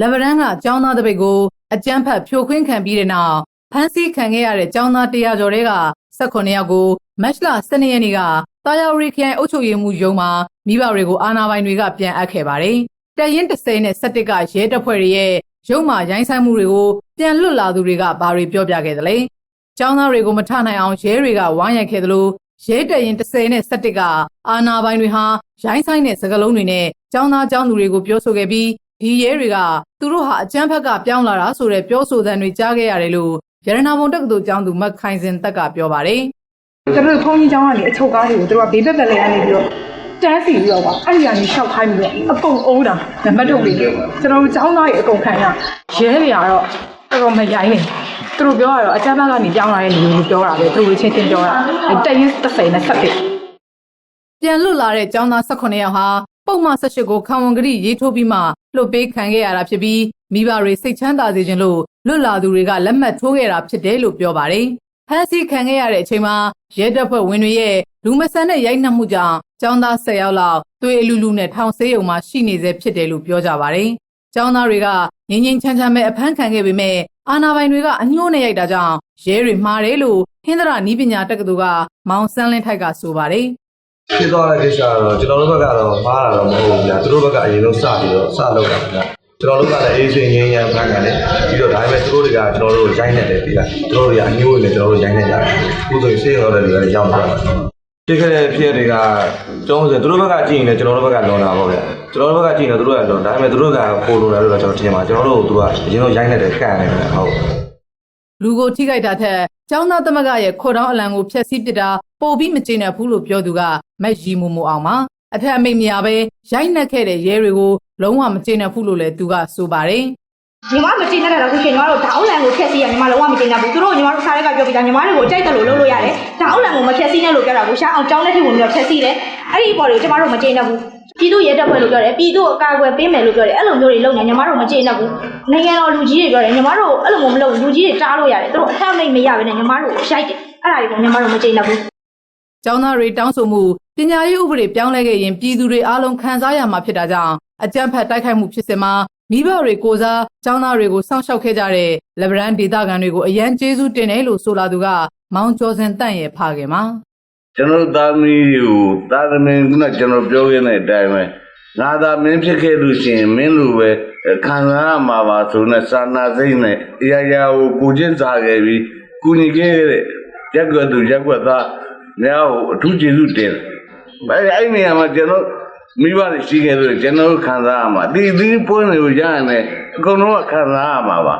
လက်ဗရန်ကចောင်းသားတစ်ပိတ်ကိုအကြမ်းဖက်ဖြိုခွင်းခံပြီးတဲ့နောက်ဖမ်းဆီးခံခဲ့ရတဲ့ចောင်းသား100ကျော်တွေက18ယောက်ကိုမတ်လ12ရက်နေ့ကတာယာရီခရိုင်အုပ်ချုပ်ရေးမှူးရုံးမှာမိဘတွေကိုအာဏာပိုင်တွေကပြန်အပ်ခဲ့ပါတယ်။တပ်ရင်း30နဲ့17ကရဲတပ်ဖွဲ့တွေရဲ့ရုံးမှာရိုင်းဆိုင်မှုတွေကိုပြန်လွတ်လာသူတွေကဘာတွေပြောပြခဲ့သလဲ။ចောင်းသားတွေကိုမထနိုင်အောင်ရဲတွေကဝိုင်းရိုက်ခဲ့သလိုရဲတပ်ရင်30နဲ့17ကအာနာပိုင်တွေဟာရိုင်းဆိုင်တဲ့စကလုံးတွေနဲ့ចောင်းသားចောင်းသူတွေကိုပြောဆိုခဲ့ပြီး ဒီရဲတွေကသူတို့ဟာအကြမ်းဖက်ကပြောင်းလာတာဆိုတဲ့ပြောဆိုသံတွေကြားခဲ့ရတယ်လို့ရတနာဘုံတက္ကသိုလ်ကျောင်းသူမတ်ခိုင်စင်တက်ကပြောပါတယ်ကျွန်တော်တို့ခေါင်းကြီးကျောင်းကနေအချုပ်ကားတွေကိုတို့ကဘေးဘက်ဘက်လေးကနေပြီးတော့တန်းစီပြီးတော့ပါအဲ့ဒီကနေရှောက်ခိုင်းပြီးတော့အကုန်အုံးတာနံပါတ်ထုတ်ပြီးကျွန်တော်တို့ကျောင်းသားတွေအကုန်ခံရရဲတွေကတော့တော်တော်မရိုင်းနေသူတို့ပြောရတော့အကြမ်းဖက်ကနေကြောင်းလာတဲ့လူတွေပြောတာပဲသူတို့ချင်းချင်းပြောတာတက်ရင်30နဲ့ဆက်ပြီး။ပြန်လွတ်လာတဲ့ကျောင်းသား18ယောက်ဟာပုံမှန်18ကိုခံဝန်ကတိရေးထိုးပြီးမှ လွတ်ပေးခံခဲ့ရတာဖြစ်ပြီးမိဘတွေစိတ်ချမ်းသာစေခြင်းလို့လွတ်လာသူတွေကလက်မှတ်ထိုးခဲ့တာဖြစ်တယ်လို့ပြောပါတယ်။ဖမ်းဆီးခံခဲ့ရတဲ့အချိန်မှာရဲတပ်ဖွဲ့ဝင်တွေရဲ့လူမဆန်တဲ့ရိုက်နှက်မှုကြောင့်ကျောင်းသား10ယောက်လောက်သွေးအလူလူနဲ့ထောင်ဆေးရုံမှာရှိနေစေဖြစ်တယ်လို့ပြောကြပါတယ်။ကျောင်းသားတွေကငင်းငင်းချမ်းချမ်းပဲအဖမ်းခံခဲ့ပေမဲ့အာနာပိုင်တွေကအညှိုးနဲ့ရိုက်တာကြောင့်ရဲတွေမှားတယ်လို့ဟင်္ဒရာနီးပညာတက္ကသိုလ်ကမောင်စန်းလင်းထိုက်ကဆိုပါတယ်။ ဖြစ်သွားတဲ့ကိစ္စကတော့ကျွန်တော်တို့ဘက်ကတော့မှားတာတော့မဟုတ်ဘူးဗျာသူတို့ဘက်ကအရင်ဆုံးစပြီးတော့စလုပ်တာဗျာကျွန်တော်တို့ကလည်းအေးစင်ငင်းရန်ဖန်ကန်တယ်ပြီးတော့ဒါပေမဲ့သူတို့တွေကကျွန်တော်တို့ကိုရိုင်းနေတယ်ပြီးတာသူတို့တွေကအညိုးနေကျွန်တော်တို့ရိုင်းနေကြတယ်အခုဆိုရင်စေးရောတဲ့လူတွေရောက်သွားတယ်ဖြစ်ခဲ့တဲ့ဖြစ်တွေကကျွန်တော်ဆိုသူတို့ဘက်ကကြည့်ရင်လည်းကျွန်တော်တို့ဘက်ကလွန်တာပေါ့ဗျာကျွန်တော်တို့ဘက်ကကြည့်ရင်လည်းသူတို့ကလွန်ဒါပေမဲ့သူတို့ကပိုလိုတယ်လို့တော့ကျွန်တော်ထင်ပါကျွန်တော်တို့ကသူကအရင်ဆုံးရိုင်းနေတယ်ကန်နေတယ်ဟုတ်လူကိုထိခိုက်တာထက်ចောင်းသားသမဂရဲ့ခေါ်တောင်းအလံကိုဖျက်ဆီးပစ်တာပိုပြီးမကျေနပ်ဘူးလို့ပြောသူက မက်ရီမူမူအောင်ပါအထက်အမိတ်မရပဲရိုက်နှက်ခဲ့တဲ့ရဲတွေကိုလုံးဝမကျေနပ်ဘူးလို့လည်းသူကဆိုပါတယ်ညီမမကျင်းတဲ့တော့ခုရှင်ညီမတို့ဓာတ်လန်ကိုဖျက်ဆီးရညီမလုံးဝမကျင်းတတ်ဘူးသူတို့ညီမတို့စားရက်ကပြောပြီးသားညီမတွေကိုကြိုက်တယ်လို့လုပ်လို့ရတယ်ဓာတ်လန်ကိုမဖျက်ဆီးနဲ့လို့ပြောတာကိုရှားအောင်ကြောင်းလက်ထိဝင်ပြီးတော့ဖျက်ဆီးတယ်အဲ့ဒီအပေါ်တွေကိုကျမတို့မကျင်းတတ်ဘူးပြည်သူရဲတပ်ဖွဲ့လို့ပြောတယ်ပြည်သူအကာအကွယ်ပေးမယ်လို့ပြောတယ်အဲ့လိုမျိုးတွေလုပ်နေညီမတို့မကျင်းတတ်ဘူးနိုင်ငံတော်လူကြီးတွေပြောတယ်ညီမတို့အဲ့လိုမျိုးမလုပ်ဘူးလူကြီးတွေတားလို့ရတယ်သူတို့အထက်မိတ်မရဘဲနဲ့ညီမတို့ကိုရိုက်တယ်အဲ့ဒါတွေကိုညီမတို့မကျင်းတတ်ဘူးចောင်းသားတွေတောင်းဆိုမှု ပညာရေးဥပဒေပြောင်းလဲခဲ့ရင်ပြည်သူတွေအားလုံးခံစားရမှာဖြစ်တာကြောင့်အကြမ်းဖက်တိုက်ခိုက်မှုဖြစ်စဉ်မှာမိဘတွေကိုစားចောင်းသားတွေကိုစောင့်ရှောက်ခဲ့ကြတဲ့လက်ဗရန်ဒေသခံတွေကိုအရန်ကျေးဇူးတင်တယ်လို့ဆိုလာသူကမောင်ကျော်စင်တန့်ရဲ့ဖခင်ပါကျွန်တော်တို့သားသမီးတွေကိုသားသမီးကကျွန်တော်ပြောခဲ့တဲ့အတိုင်းပဲငါသာမင်းဖြစ်ခဲ့လို့ရှိရင်မင်းလိုပဲခံစားရမှာပါဆိုနဲ့စာနာစိတ်နဲ့အရာရာကိုကိုချင်းစားခဲ့ပြီးကုညီခဲ့တဲ့ရက်ွက်သူရက်ွက်သားများကိုအထူးကျေးဇူးတင်တယ်။ အဲ့ဒီနေရာမှာကျွန်တော်မိဘတွေရှိခဲ့လို့ကျွန်တော်တို့ခံစားရမှာဒီဒီပွင့်တွေကိုရရင်လည်းအကုန်လုံးကခံစားရမှာပါ